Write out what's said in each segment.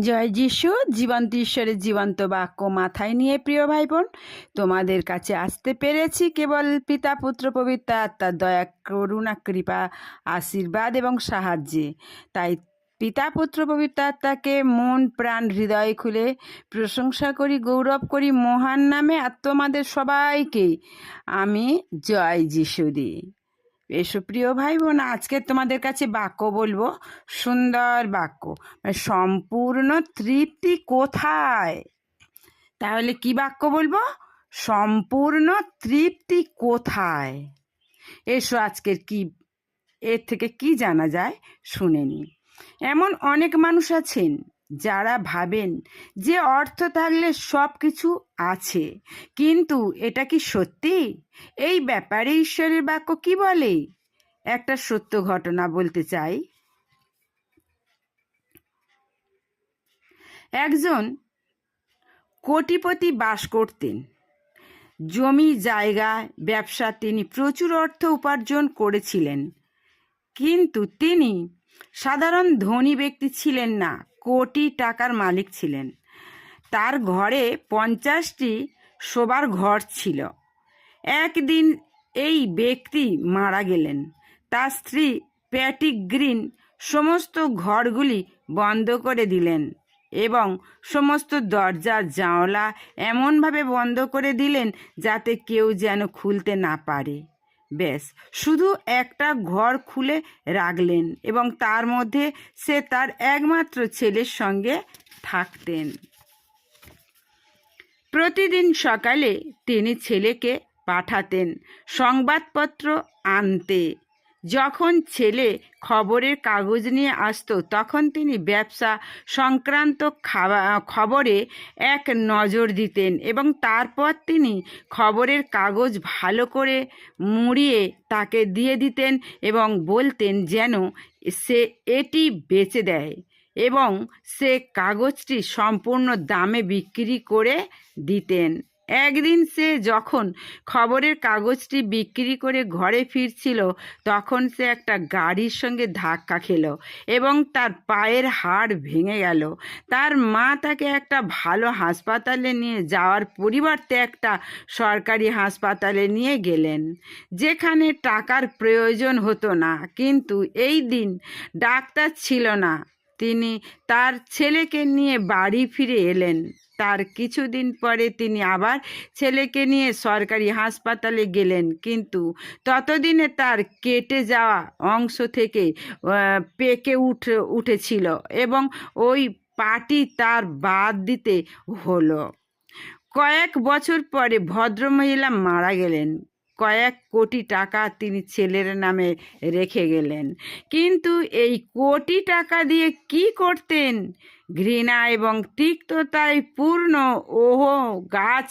জয় যিশু, জীবন্ত ঈশ্বরের জীবন্ত বাক্য মাথায় নিয়ে প্রিয় ভাই বোন তোমাদের কাছে আসতে পেরেছি কেবল পিতা, পুত্র, পবিত্র আত্মার দয়া, করুণা, কৃপা, আশীর্বাদ এবং সাহায্যে। তাই পিতা, পুত্র, পবিত্র আত্মাকে মন, প্রাণ, হৃদয় খুলে প্রশংসা করি, গৌরব করি, মহান নামে আর তোমাদের সবাইকে। আমি জয় যিশু দিই এসো প্রিয় ভাই বোন আজকে তোমাদের কাছে বাক্য বলব, সুন্দর বাক্য মানে সম্পূর্ণ তৃপ্তি কোথায়? তাহলে কি বাক্য বলব? সম্পূর্ণ তৃপ্তি কোথায়? এসো আজকের কি, এর থেকে কি জানা যায় শুনে নি এমন অনেক মানুষ আছেন যারা ভাবেন যে অর্থ থাকলে সব কিছু আছে, কিন্তু এটা কি সত্যি? এই ব্যাপারে ঈশ্বরের বাক্য কি বলে? একটা সত্য ঘটনা বলতে চাই। একজন কোটিপতি বাস করতেন। জমি, জায়গা, ব্যবসা তিনি প্রচুর অর্থ উপার্জন করেছিলেন। কিন্তু তিনি সাধারণ ধনী ব্যক্তি ছিলেন না। কোটি টাকার মালিক ছিলেন। তার ঘরে পঞ্চাশটি শোবার ঘর ছিল। একদিন এই ব্যক্তি মারা গেলেন। তার স্ত্রী প্যাটি গ্রিন সমস্ত ঘরগুলি বন্ধ করে দিলেন এবং সমস্ত দরজা, জানলা এমনভাবে বন্ধ করে দিলেন যাতে কেউ যেন খুলতে না পারে। ব্যাস শুধু একটা ঘর খুলে রাখলেন এবং তার মধ্যে সে তার একমাত্র ছেলের সঙ্গে থাকতেন। প্রতিদিন সকালে তিনি ছেলেকে পাঠাতেন, সংবাদপত্র আনতে। যখন ছেলে খবরের কাগজ নিয়ে আসতো, তখন তিনি ব্যবসা সংক্রান্ত খবরে এক নজর দিতেন এবং তারপর তিনি খবরের কাগজ ভালো করে মুড়িয়ে তাকে দিয়ে দিতেন এবং বলতেন যেন সে এটি বেচে দেয় এবং সে কাগজটি সম্পূর্ণ দামে বিক্রি করে দিতেন। একদিন সে যখন খবরের কাগজটি বিক্রি করে ঘরে ফিরছিল, তখন সে একটা গাড়ির সঙ্গে ধাক্কা খেল এবং তার পায়ের হাড় ভেঙে গেল। তার মা তাকে একটা ভালো হাসপাতালে নিয়ে যাওয়ার পরিবর্তে একটা সরকারি হাসপাতালে নিয়ে গেলেন, যেখানে টাকার প্রয়োজন হতো না। কিন্তু এই দিন ডাক্তার ছিল না, তিনি তার ছেলেকে নিয়ে বাড়ি ফিরে এলেন। তার কিছুদিন পরে তিনি আবার ছেলেকে নিয়ে সরকারি হাসপাতালে গেলেন। কিন্তু ততদিনে তার কেটে যাওয়া অংশ থেকে পেকে উঠে, উঠেছিল এবং ওই পাটি তার বাদ দিতে হলো। কয়েক বছর পরে ভদ্রমহিলা মারা গেলেন। কয়েক কোটি টাকা তিনি ছেলের নামে রেখে গেলেন। কিন্তু এই কোটি টাকা দিয়ে কি করতেন? ঘৃণা এবং তিক্ততায় পূর্ণ ওহ গাছ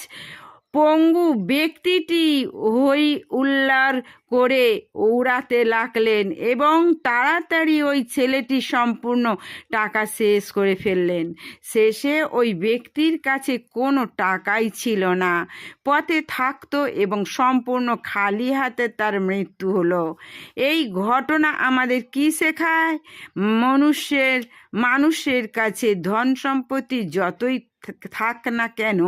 পঙ্গু ব্যক্তিটি হই উল্লার করে উড়াতে লাগলেন এবং তাড়াতাড়ি ওই ছেলেটি সম্পূর্ণ টাকা শেষ করে ফেললেন। শেষে ওই ব্যক্তির কাছে কোনো টাকাই ছিল না। পথে থাকতো এবং সম্পূর্ণ খালি হাতে তার মৃত্যু হলো। এই ঘটনা আমাদের কি শেখায়? মনুষ্যের, মানুষের কাছে ধন সম্পত্তি যতই থাক না কেন,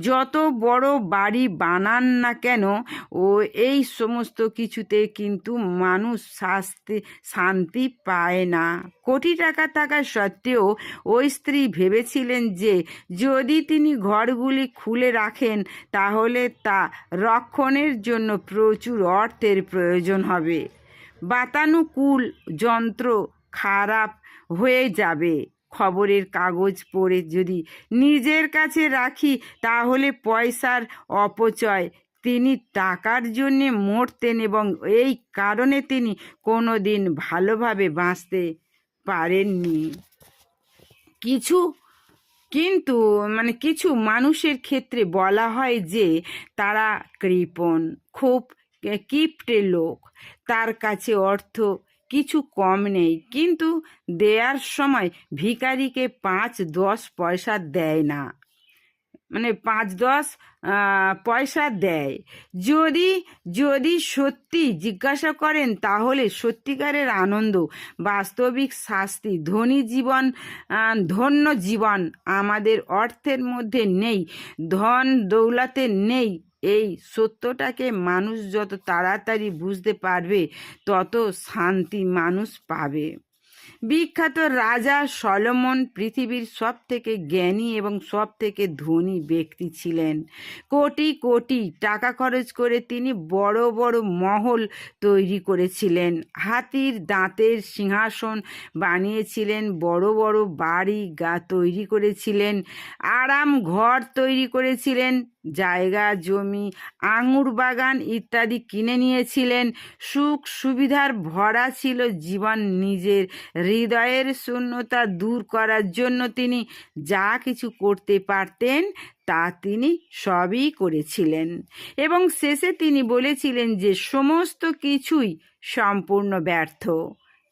যত বড় বাড়ি বানান না কেন, ও এই সমস্ত কিছুতে কিন্তু মানুষ শাস্তি, শান্তি পায় না। কোটি টাকা থাকা সত্ত্বেও ওই স্ত্রী ভেবেছিলেন যে, যদি তিনি ঘরগুলি খুলে রাখেন, তাহলে তা রক্ষণের জন্য প্রচুর অর্থের প্রয়োজন হবে। বাতানুকূল যন্ত্র খারাপ হয়ে যাবে। খবরের কাগজ পড়ে যদি নিজের কাছে রাখি, তাহলে পয়সার অপচয় তিনি টাকার জন্যে মরতেন এবং এই কারণে তিনি কোনো দিন ভালোভাবে বাঁচতে পারেননি। কিছু, কিন্তু মানে কিছু মানুষের ক্ষেত্রে বলা হয় যে তারা কৃপণ, খুব কিপ্টে লোক। তার কাছে অর্থ কিছু কম নেই, কিন্তু দেয়ার সময় ভিকারিকে পাঁচ দশ পয়সা দেয় না। মানে পাঁচ দশ পয়সা দেয়। যদি যদি সত্যি জিজ্ঞাসা করেন, তাহলে সত্যিকারের আনন্দ, বাস্তবিক শাস্তি, ধনী জীবন ধন্য জীবন আমাদের অর্থের মধ্যে নেই, ধন দৌলাতে নেই। এই সত্যটাকে মানুষ যত তাড়াতাড়ি বুঝতে পারবে, তত শান্তি মানুষ পাবে। বিখ্যাত রাজা সলোমন পৃথিবীর সব থেকে জ্ঞানী এবং সব থেকে ধনী ব্যক্তি ছিলেন। কোটি কোটি টাকা খরচ করে তিনি বড় বড় মহল তৈরি করেছিলেন। হাতির দাঁতের সিংহাসন বানিয়েছিলেন, বড় বড় বাড়ি গা তৈরি করেছিলেন, আরাম ঘর তৈরি করেছিলেন জায়গা, জমি, আঙুর বাগান ইত্যাদি কিনে নিয়েছিলেন। সুখ সুবিধার ভরা ছিল জীবন নিজের। হৃদয়ের শূন্যতা দূর করার জন্য তিনি যা কিছু করতে পারতেন তা তিনি সবই করেছিলেন। এবং শেষে তিনি বলেছিলেন যে, সমস্ত কিছুই সম্পূর্ণ ব্যর্থ।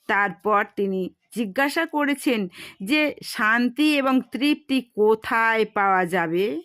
তারপর তিনি জিজ্ঞাসা করেছেন যে, শান্তি এবং তৃপ্তি কোথায় পাওয়া যাবে?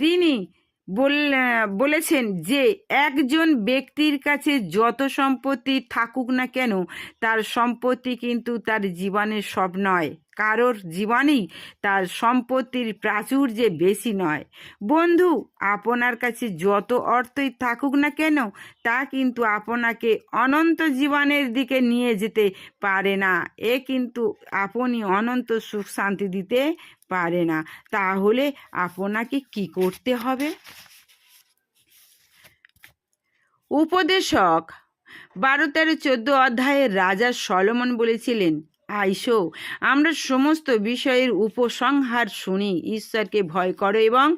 তিনি বল- বলেছেন যে একজন ব্যক্তির কাছে যত সম্পত্তি থাকুক না কেন, তার সম্পত্তি কিন্তু তার জীবনের সব নয়। কারোর জীবনেই তার সম্পত্তির প্রাচুর্যে বেশি নয়। বন্ধু, আপনার কাছে যত অর্থই থাকুক না কেন, তা কিন্তু আপনাকে অনন্ত জীবনের দিকে নিয়ে যেতে পারে না। এ কিন্তু আপনি অনন্ত সুখ শান্তি দিতে পারে না। তাহলে আপনাকে কি করতে হবে? উপদেশক, বারো তেরো চোদ্দ অধ্যায়ের রাজা সলমন বলেছিলেন আইসো। আমরা সমস্ত বিষয়ের উপসংহার শুনি। ঈশ্বরকে ভয় করো এবং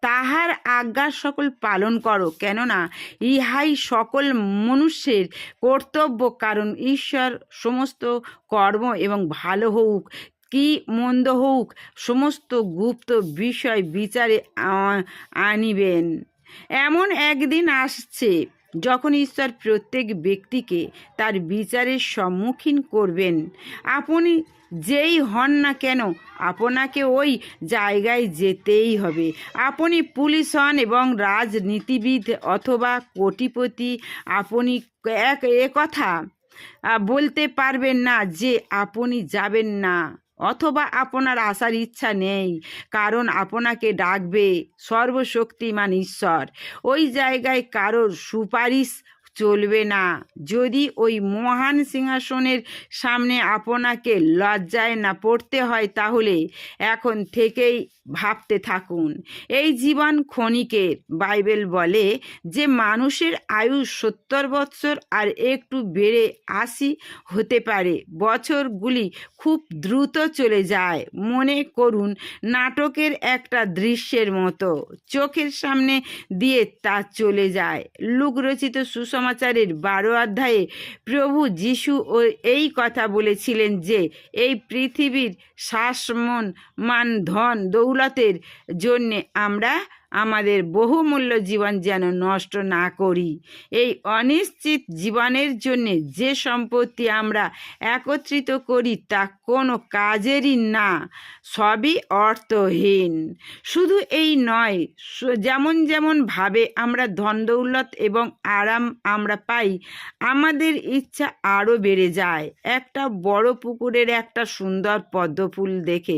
তাহার আজ্ঞা সকল পালন করো। কেননা, ইহাই সকল মনুষ্যের কর্তব্য, কারণ ঈশ্বর সমস্ত কর্ম এবং ভালো হোক কি মন্দ হোক সমস্ত গুপ্ত বিষয় বিচারে আনিবেন। এমন একদিন আসছে যখন ঈশ্বর প্রত্যেক ব্যক্তিকে তার বিচারের সম্মুখীন করবেন, আপনি যেই হন না কেন, আপনাকে ওই জায়গায় যেতেই হবে। আপনি পুলিশ হন এবং রাজনীতিবিদ অথবা কোটিপতি, আপনি এক কথা বলতে পারবেন না যে আপনি যাবেন না। অথবা আপনার আসার ইচ্ছা নেই কারণ আপনাকে ডাকবে সর্বশক্তিমান ঈশ্বর। ওই জায়গায় কারোর সুপারিশ চলবে না। যদি ওই মহান সিংহাসনের সামনে আপনাকে লজ্জায় না পড়তে হয় তাহলে এখন থেকেই ভাবতে থাকুন। এই জীবন ক্ষণিকের বাইবেল বলে যে মানুষের আয়ু সত্তর বৎসর আর একটু বেড়ে আশি হতে পারে, বছরগুলি খুব দ্রুত চলে যায়। মনে করুন, নাটকের একটা দৃশ্যের মতো, চোখের সামনে দিয়ে তা চলে যায়। লুকরচিত সুসমাচারের বারো অধ্যায়ে প্রভু যিশু ও এই কথা বলেছিলেন যে এই পৃথিবীর শ্বাসমন, মান, ধন, দৌলতের জন্যে আমরা আমাদের বহুমূল্য জীবন যেন নষ্ট না করি। এই অনিশ্চিত জীবনের জন্য যে সম্পত্তি আমরা একত্রিত করি তা কোনো কাজেরই না, সবই অর্থহীন। শুধু এই নয় যেমন যেমন ভাবে আমরা ধন, দৌলত এবং আরাম আমরা পাই, আমাদের ইচ্ছা আরও বেড়ে যায়। একটা বড় পুকুরের একটা সুন্দর পদ্ম ফুল দেখে।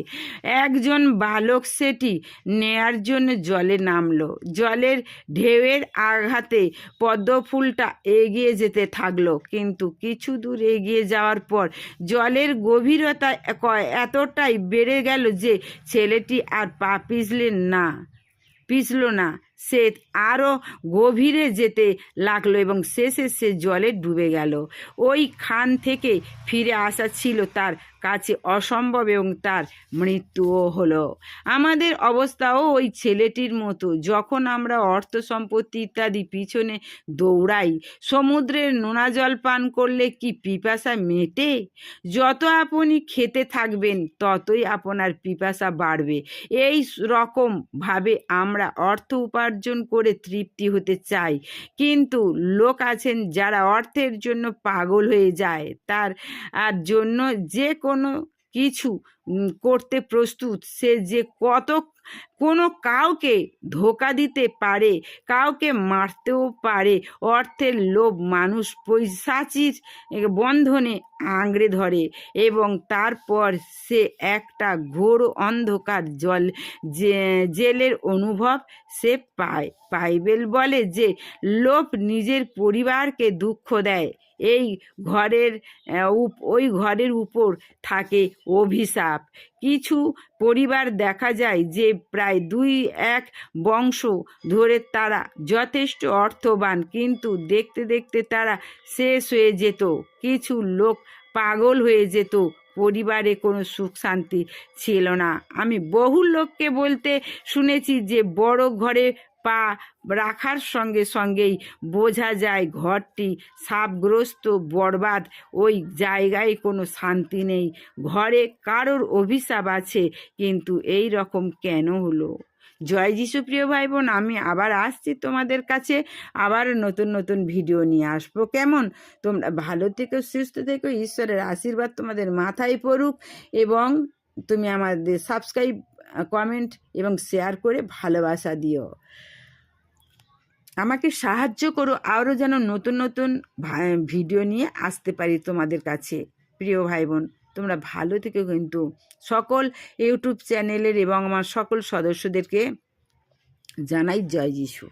একজন বালক সেটি নেয়ার জন্য জলে নামলো। জলের ঢেউয়ের আঘাতে পদ্ম ফুলটা এগিয়ে যেতে থাকল। কিন্তু কিছু দূর এগিয়ে যাওয়ার পর জলের গভীরতা এতটাই বেড়ে গেল যে ছেলেটি আর পা পিছলেন না, পিছল না। সে আরও গভীরে যেতে লাগল এবং শেষে সে জলে ডুবে গেল। ওই খান থেকে ফিরে আসা ছিল তার কাছে অসম্ভব এবং তার মৃত্যুও হলো। আমাদের অবস্থাও ওই ছেলেটির মতো। যখন আমরা অর্থ সম্পত্তি ইত্যাদি পিছনে দৌড়াই, সমুদ্রের নোনা জল পান করলে কি পিপাসা মেটে? যত আপনি খেতে থাকবেন, ততই আপনার পিপাসা বাড়বে। এই রকম ভাবে আমরা অর্থ উপার্জন করে তৃপ্তি হতে চাই কিন্তু লোক আছেন যারা অর্থের জন্য পাগল হয়ে যায়। তার জন্য যে কোনো কিছু করতে প্রস্তুত। সে যে কত, কোনো কাউকে ধোকা দিতে পারে, কাউকে মারতেও পারে, অর্থের লোভ মানুষ পৈশাচির বন্ধনে আঁকড়ে ধরে এবং তারপর সে একটা ঘোর অন্ধকার জল জেলের অনুভব সে পায় বাইবেল বলে যে লোভ নিজের পরিবারকে দুঃখ দেয়। এই ঘরের ওই ঘরের উপর থাকে অভিশাপ। কিছু পরিবার দেখা যায় যে প্রায় দুই এক বংশ ধরে তারা যথেষ্ট অর্থবান, কিন্তু দেখতে দেখতে তারা শেষ হয়ে যেত। কিছু লোক পাগল হয়ে যেত। পরিবারে কোনো সুখ শান্তি ছিল না। আমি বহু লোককে বলতে শুনেছি যে বড় ঘরে পা রাখার সঙ্গে সঙ্গেই বোঝা যায় ঘরটি সাপগ্রস্ত, বরবাদ। ওই জায়গায় কোনো শান্তি নেই। ঘরে কারোর অভিশাপ আছে, কিন্তু এই রকম কেন হলো? জয় যিশু প্রিয় ভাই বোন আমি আবার আসছি তোমাদের কাছে। আবার নতুন নতুন ভিডিও নিয়ে আসব। কেমন? তোমরা ভালো থেকো, সুস্থ থেকো, ঈশ্বরের আশীর্বাদ তোমাদের মাথায় পড়ুক এবং তুমি আমাদের সাবস্ক্রাইব, কমেন্ট এবং শেয়ার করে ভালোবাসা দিও। আমাকে সাহায্য করো, আরও যেন নতুন নতুন ভিডিও নিয়ে আসতে পারি তোমাদের কাছে। প্রিয় ভাই বোন তোমরা ভালো থেকে কিন্তু। সকল ইউটিউব চ্যানেলের এবং আমার সকল সদস্যদেরকে জানাই জয় যিশু।